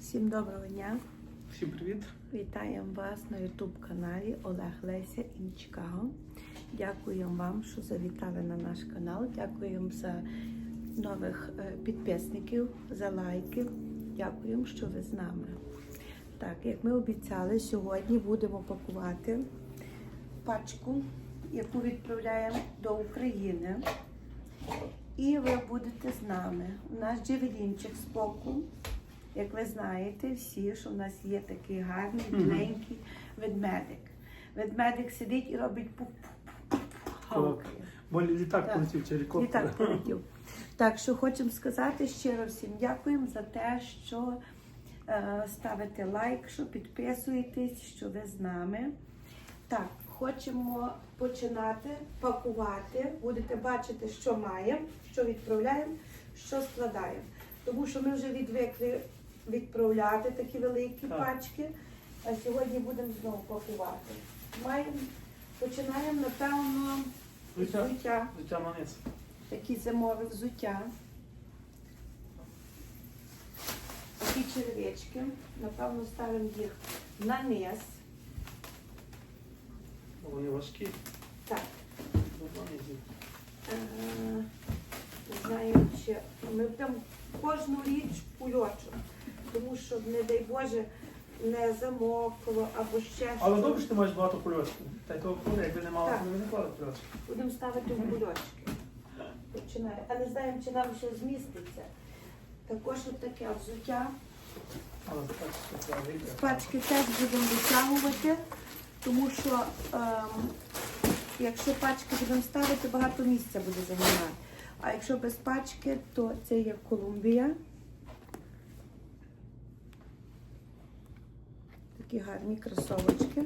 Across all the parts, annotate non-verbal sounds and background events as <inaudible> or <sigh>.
Всім доброго дня! Всім привіт! Вітаємо вас на YouTube каналі Олег Леся in Chicago. Дякуємо вам, що завітали на наш канал. Дякуємо за нових е, підписників, за лайки. Дякуємо, що ви з нами. Так, як ми обіцяли, сьогодні будемо пакувати пачку, яку відправляємо до України. І ви будете з нами. У нас джевелінчик з боку. Як ви знаєте, всі, що в нас є такий гарний, біленький ведмедик. Ведмедик сидить і робить пуп-пуп-пуп. Бо літак Так. полетів чи гелікоптер. полетів. Так що хочемо сказати щиро всім дякуємо за те, що е, ставите лайк, що підписуєтесь, що ви з нами. Так, хочемо починати пакувати. Будете бачити, що маємо, що відправляємо, що складаємо. Тому що ми вже відвикли відправляти такі великі Так. пачки, а сьогодні будемо знову пакувати. Маємо, починаємо, напевно, Взуття. взуття манець. такі зимові взуття. Такі черевички. Напевно, ставимо їх на низ. Вони важкі. Так, зі- е, знаю, чи ми будемо кожну річ в кульочок, тому що, не дай Боже, не замокло або ще щось. Але добре, що ти маєш багато кульочків. Та й того коли, якби не мала, Так. то не клали кульочки. Будемо ставити в кульочки. Починає. А не знаємо, чи нам ще зміститься. Також от таке взуття. Але так, що це вийде. З пачки теж будемо витягувати, тому що ем, якщо пачки будемо ставити, багато місця буде займати. А якщо без пачки, то це є Колумбія. Такі гарні кросовочки.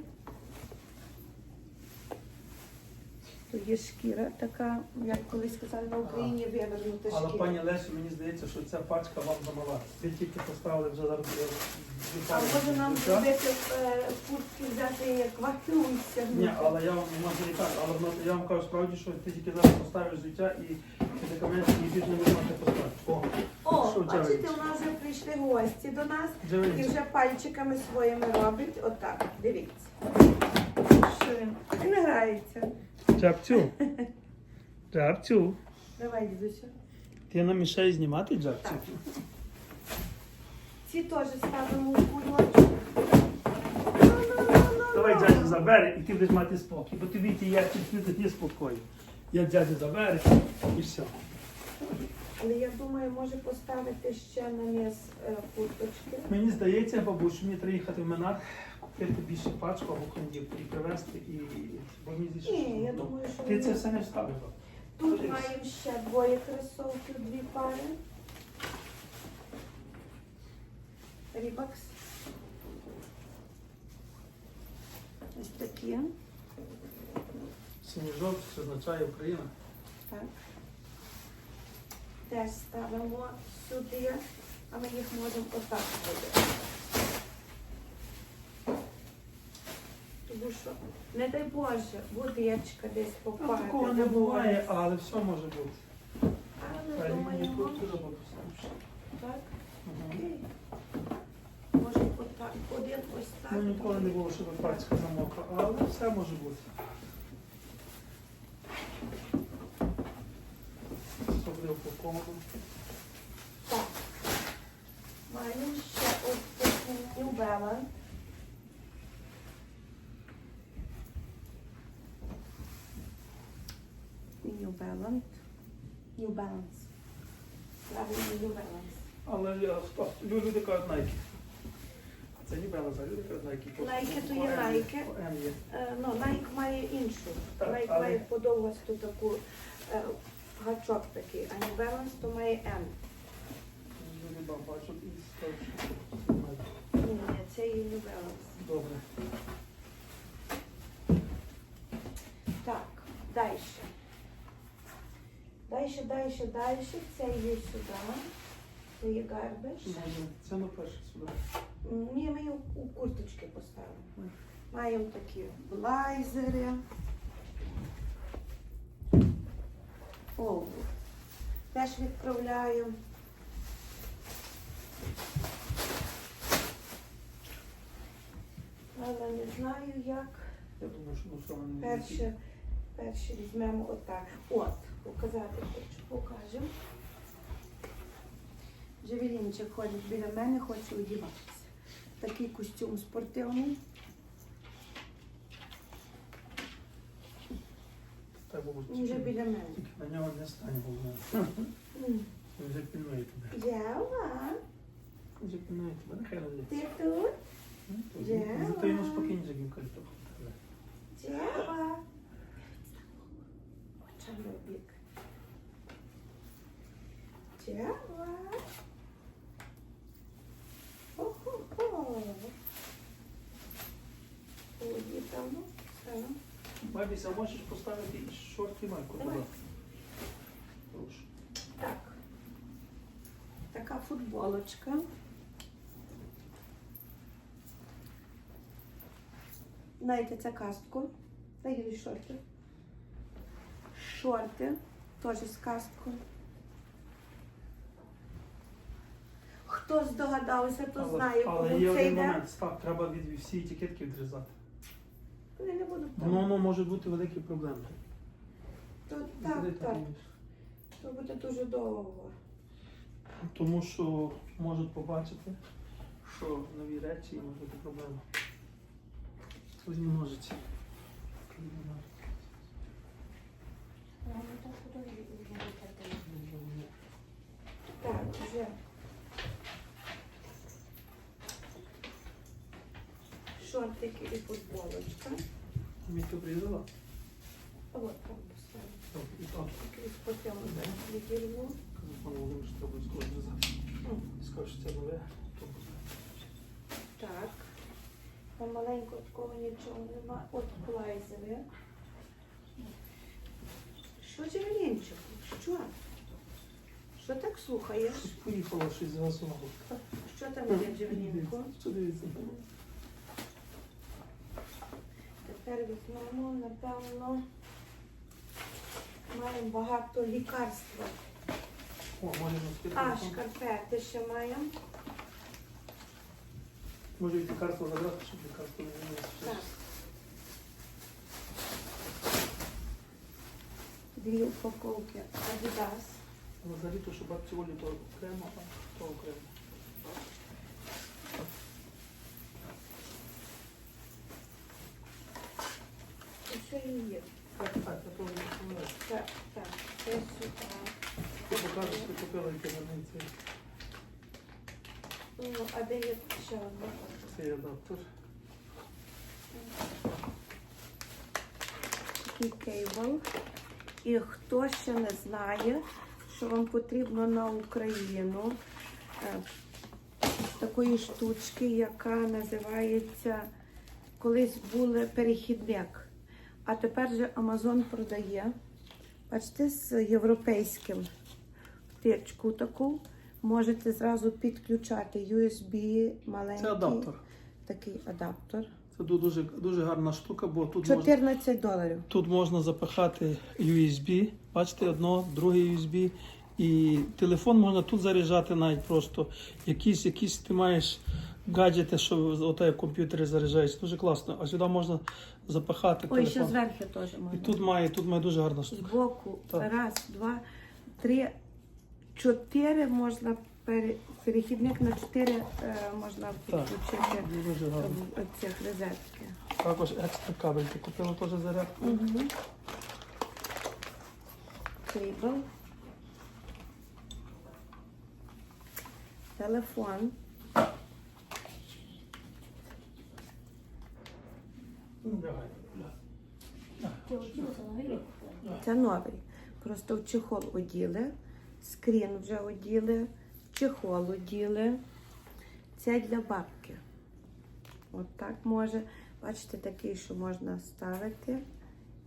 То є шкіра така, як колись сказали на Україні, вивернута Але пані Лесі, мені здається, що ця пачка вам замала. Ви тільки поставили вже зараз. е, А може нам зробити е, куртки взяти як вакуум Ні, але я вам може і так, але я вам кажу справді, що ти тільки зараз поставиш взуття і медикаменти і не можна поставити. О, Що бачите, у нас вже прийшли гості до нас і джевелінчик. вже пальчиками своїми робить. Отак, дивіться. Що він? Він грається. Джабцю. Джабцю. <laughs> Давай, дідуся. Ти нам мішає знімати джабцю? Так. Ці теж ставимо в кульочок. Давай дядю забери і ти будеш мати спокій, бо тобі ті я не спокою. Я дядю заберу і все. Але я думаю, може поставити ще на низ е, курточки. Мені здається, бабусь, що мені треба їхати в Менар, купити більше пачку або кондів і привезти і бо мені здається, Ні, я ну, думаю, що ти це все не вставиш. Тут Подивись. маємо ще двоє кросовків, дві пари. Рібакс. Ось такі. Сніжок, що означає Україна. Так. Теж ставимо сюди, а ми їх можемо отак робити. Тому що, не дай Боже, водичка десь Ну, попаде. такого не буває, але все може бути. Але ні, думаємо, так. Окей. Може отак, один ось так. Ну ніколи не було, щоб пачка замокла, але все може бути. Все буде упаковано. Так. Маємо ще ось таку New Balance. New Balance. New Balance. Правильно, New Balance. Але я стоп, люди кажуть Nike. Це не Белла, люди кажуть Nike. Nike то є Nike. Е, Ну, Nike має іншу. Так, Nike але- має подовгосту таку е, гачок такий, а New Balance то має Nike. Ні, ні, це є New Balance. Добре. Так, далі. Далі, далі, далі. Це є сюди. Це є гарбиш. Це на перше сюди. Ні, ми його у курточки поставимо. Маємо такі блайзери. обух. Теж відправляю. Але не знаю як. Я думаю, що ну, перше, перше візьмемо отак. От, показати хочу, покажемо. Джавелінчик ходить біля мене, хоче одіватися. Такий костюм спортивний. Так було Він вже тільки біля мене. тільки на нього не стань головне. М. Він вже пільнує тебе. Дява, Він вже пільнує тебе, нехай радить. ти тут? Дява. Зато йому спокійніше він каже. Дява. Очам бік. Дява. Охо-хо. Ой, там, ну, все. Бабіся, можеш поставити і шорти майку Давай. Прошу. Так. Така футболочка. Знаєте, це кастку. Дай їй шорти. Шорти. Теж з касткою. Хто здогадався, то знає, але кому є це один йде. момент, став, треба від всі етикетки відрізати. Вони не Воно, може бути великі проблеми. То, так, Буде так. такі. То буде дуже довго. Тому що можуть побачити, що нові речі і може бути проблема. Візьмі ножиці. Так, вже. Шортики і футболочка. Мені ти обрізала? А от там поставлю. Так, і так. Такий відірву. Кажу, пане Володимир, що треба скоро зрізати. Скажу, що це нове, то. Так. Там маленько такого нічого нема. От плайзери. Що Джевелінчику? Що? Що так слухаєш? Щось поїхало щось зразу. Що там є, Джевелінко? Що дивіться? Візьмемо, напевно, маємо багато лікарства. О, носити А, шкарпети ще маємо. Може від лікарства забрати, щоб лікарство не. Так. Дві упаковки Adidas. Ну, Взагалі, то, що бабці Олі, то окремо, а то окремо. І є? Так, так. Так, так, це сюди. Ти покажеш, ти купила цей, Ну, а де є ще одна? цей адаптер. Такий кейбл. І хто ще не знає, що вам потрібно на Україну е, такої штучки, яка називається колись були перехідник. А тепер же Amazon продає. Бачите, з європейським печку таку. Можете зразу підключати USB маленький. Це адаптер. Такий адаптер. Це дуже, дуже гарна штука, бо тут можна, доларів. тут можна запихати USB, бачите, одно, друге USB. І телефон можна тут заряджати навіть просто. Якісь, якісь ти маєш гаджети, що оте комп'ютери заряджаєш. Дуже класно. А сюди можна запихати Ой, ще телефон. зверху теж І тут має, тут має дуже гарна штука. Збоку. Так. Раз, два, три, чотири можна пере- перехідник на чотири е, можна Так. підключити Дуже гарно. в цих розетки. Також екстра кабель. Ти купила теж зарядку. Угу. Кейбл. Телефон. Ну, давай. Це новий. Просто в чехол оділи, скрін вже оділи, чехол оділи. Це для бабки. От так може. Бачите, такий, що можна ставити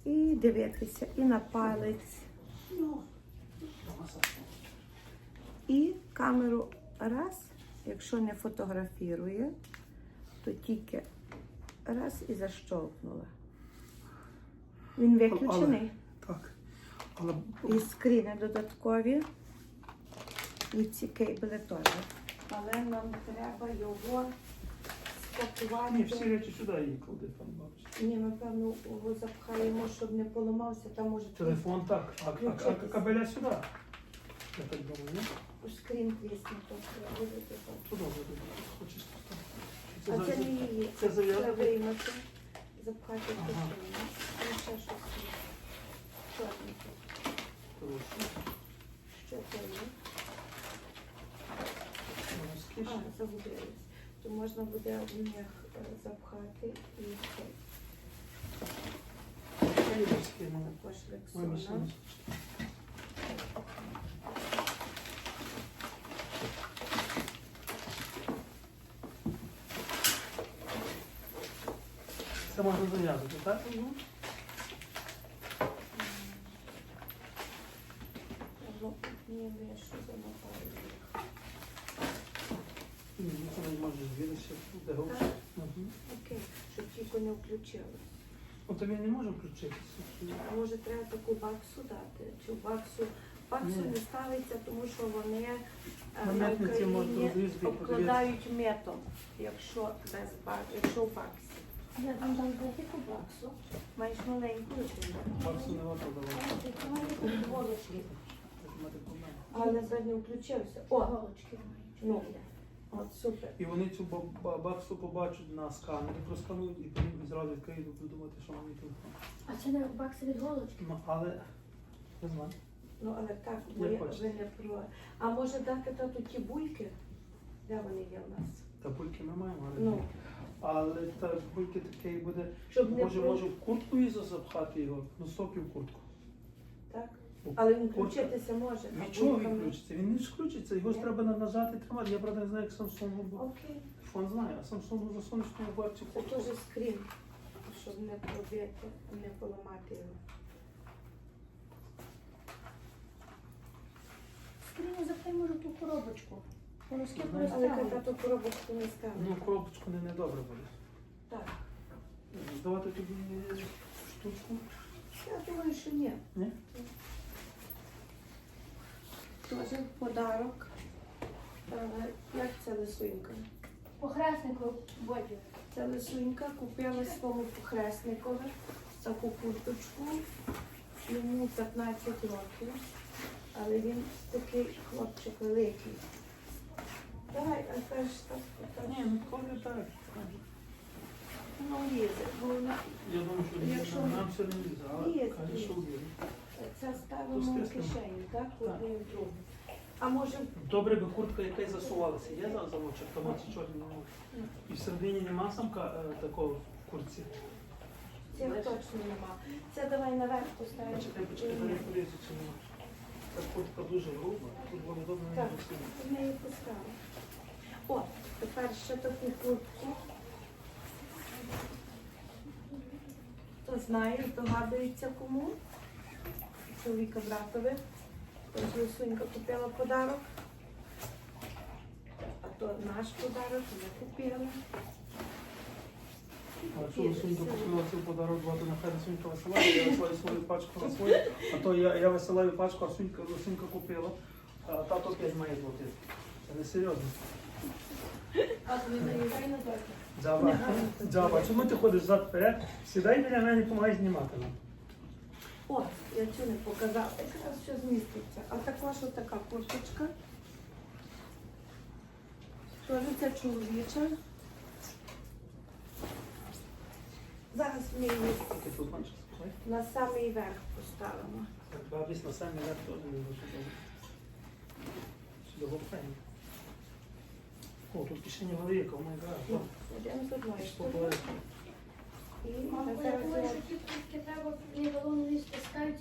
і дивитися і на палець, і камеру раз, якщо не фотографірує, то тільки раз і защолкнула. Він виключений. Так. Але І скріни додаткові, і ці кейбли теж. Але нам треба його спакувати. Ні, всі речі сюди її клади там, бабусь. Ні, напевно, його запхаємо, щоб не поламався, там може Телефон так, а, а, а, а кабеля сюди. Я так думаю, ні? скрін тріснути. треба буде так. Туди буде. Хочеш тут? Це, А це не її. це Це виймати, запхати в Ага. кишеню. Там ще щось є. Чорне Що це є? А. То можна буде в них е, запхати і це. Я її скинула. Також Ой, лексона. машина. Це можна зав'язати, так? Ну, ні, ну, це не може звідси, де Так? гроші. Окей, щоб тільки не включили. От він не може включитися. А може треба таку баксу дати? Чи баксу? Баксу Ні. не ставиться, тому що вони е, На на м'ятниці можна Україні розрізати, обкладають метом, якщо без бак, якщо в баксі. Я там дам велику баксу. Маєш маленьку Баксу не варто давати. Але назад включився. О, Голочки ну, от супер. І вони цю ба- ба- баксу побачать на сканері, просканують і потім зразу відкриють, будуть думати, що вони телефон. А це не бакси від голочки. Ну, але не знаю. Ну, але так, ви не про. А може дати тату ті бульки? Де вони є в нас? Та бульки ми маємо, але, Ну, але та бульки таке буде. щоб не Може, про- може в куртку і запхати його, ну соки в куртку. так? Але він куртка- включитися може. а Нічого він включиться, він не включиться, його ж Ні. треба на- нажати і тримати. Я правда не знаю, як Samsung був. Окей. Фон знає, а Samsung за сонячною бабці Це теж скрін, щоб не пробити, не поламати його. Скриню запхай може ту коробочку. Скільки Знаєш, Але розтягує. коли коробочку не ставить. Ну, коробочку не недобре буде. Так. Здавати тобі штучку. Я думаю, що ні. Ні? Теж подарок. Е, Як це лисунька? Похреснику боді. Це лисунька купила своєму похресникові таку курточку. Йому 15 років, але він такий хлопчик великий. Давай, а теж так, так. Ні, ну коли так. Ну, лізе, бо вона Я думаю, що Якщо- нам, нам все не лізе, але Є, є. Це ставимо в кишеню, так? В і в другу. А може, Добре би куртка якась засувалася. Є за- замочок, там ці чорні не І всередині нема самка е, такого в куртці. цих точно нема. Це давай наверх поставимо. Почекай, почекай, Ні, не полізу чи ні. Та куртка дуже груба, тут воно добре не Так. В неї поставимо. О, тепер ще таку куртку. Хто знає, здогадується кому. Чоловіка братові. Ось Лисунька купила подарок. А то наш подарок ми купили. А що Лисунька купила цей подарок, багато нехай Лисунька висилає, я висилаю свою пачку на свою, а то я, я висилаю пачку, а Сунька, Лисунька купила, а тато опять має платити. Це не серйозно. А тобі наїжджай на дорогу. Дзяба, дзяба, чому ти ходиш зад вперед? Сідай біля мене і допомагай знімати нам. О, я цю не показала, якраз що зміститься. А також така курточка. Теж це чоловіча. Зараз ми її на самий верх поставимо. Так, бабісь на самі верх теж не дуже добре. Сюди. О, тут кишеня велика, о май гад. Один з одної Що я думаю, ті куртки треба не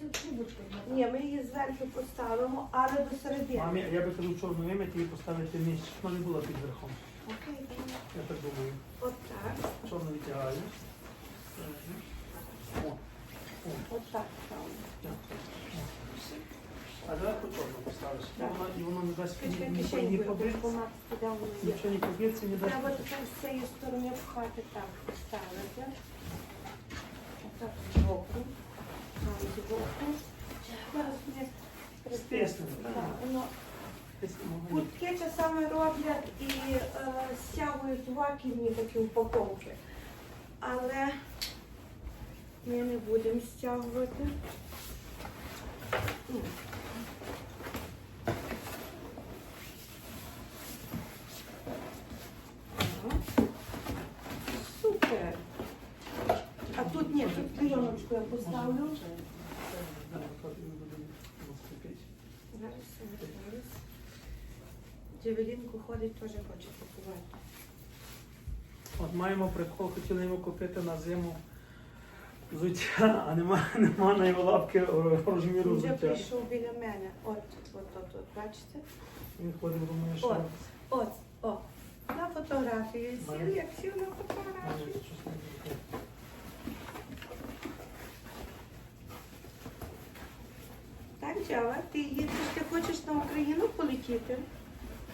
трубочку. Ні, ми її зверху поставимо, але до середини. Мамі, я би казав чорну вимити і поставити нижче, щоб вона не була під верхом. Окей. Я так думаю. Отак. Чорну відтягаю. О, о, Отак ставимо. так. А давай по чорну поставиш. І воно, не дасть кишенькою, побитися. Нічого не поб'ється, не Треба дасть. тепер з цієї сторони пхати так, поставити. Отак збоку. Там збоку. Зараз ми Стиснемо, так? Так, воно- Десь, ну, часами роблять і е, стягують вакуумні такі упаковки. Але ми не будемо стягувати. Ну. Ага. Супер. А тут ні, тут клейоночку я. Зараз. Джевелінку ходить, теж хоче купувати. От маємо прикол, хотіли йому купити на зиму взуття, а нема, нема на його лапки розміру вже взуття. прийшов біля мене. От, от, от, от, бачите? Він ходив, думає, що От, от, о. На фотографії. Сів, як сів на Має Джава, ти їдеш, ти хочеш на Україну полетіти?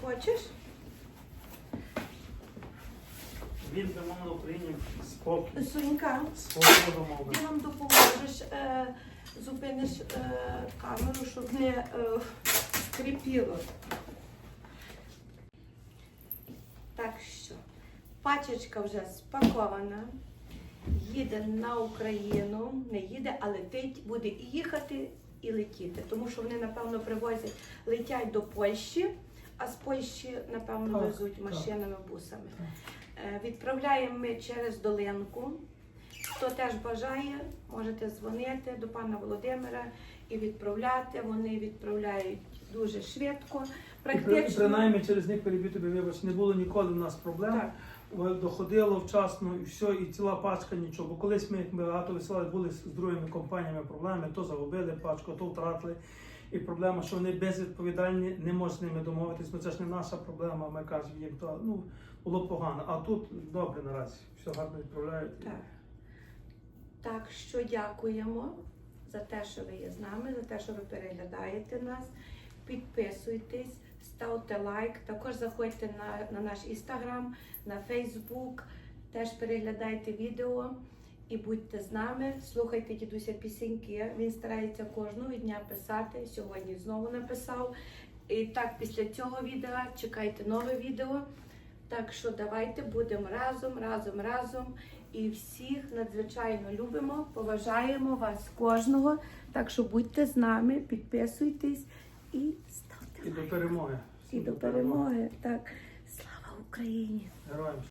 Хочеш? Він мав на Україні спокій, Сонька, ти нам допоможеш, е, зупиниш е, камеру, щоб не е, скрипіло. Так що, пачечка вже спакована. Їде на Україну, не їде, а летить, буде і їхати, і летіти. Тому що вони, напевно, привозять, летять до Польщі, а з Польщі, напевно, Так, везуть машинами, бусами. Так. Е, Відправляємо ми через долинку. Хто теж бажає, можете дзвонити до пана Володимира і відправляти. Вони відправляють дуже швидко. І при- принаймні через них переб'ю тобі вибач, не було ніколи в нас проблем. так, Доходило вчасно і все, і ціла пачка нічого. Бо колись ми багато висилали, були з другими компаніями проблеми, то загубили пачку, то втратили. І проблема, що вони безвідповідальні, не можуть з ними домовитись. Ну це ж не наша проблема. Ми кажемо їм, то ну було погано. А тут добре наразі. Все гарно відправляють. так. Так що дякуємо за те, що ви є з нами, за те, що ви переглядаєте нас. Підписуйтесь, ставте лайк. Також заходьте на, на наш інстаграм, на Фейсбук, теж переглядайте відео і будьте з нами. Слухайте дідуся пісеньки. Він старається кожного дня писати. Сьогодні знову написав. І так, після цього відео чекайте нове відео. Так що давайте будемо разом, разом, разом. І всіх надзвичайно любимо, поважаємо вас кожного. Так що будьте з нами, підписуйтесь і ставте І до перемоги. І до перемоги. Так, слава Україні! Героям.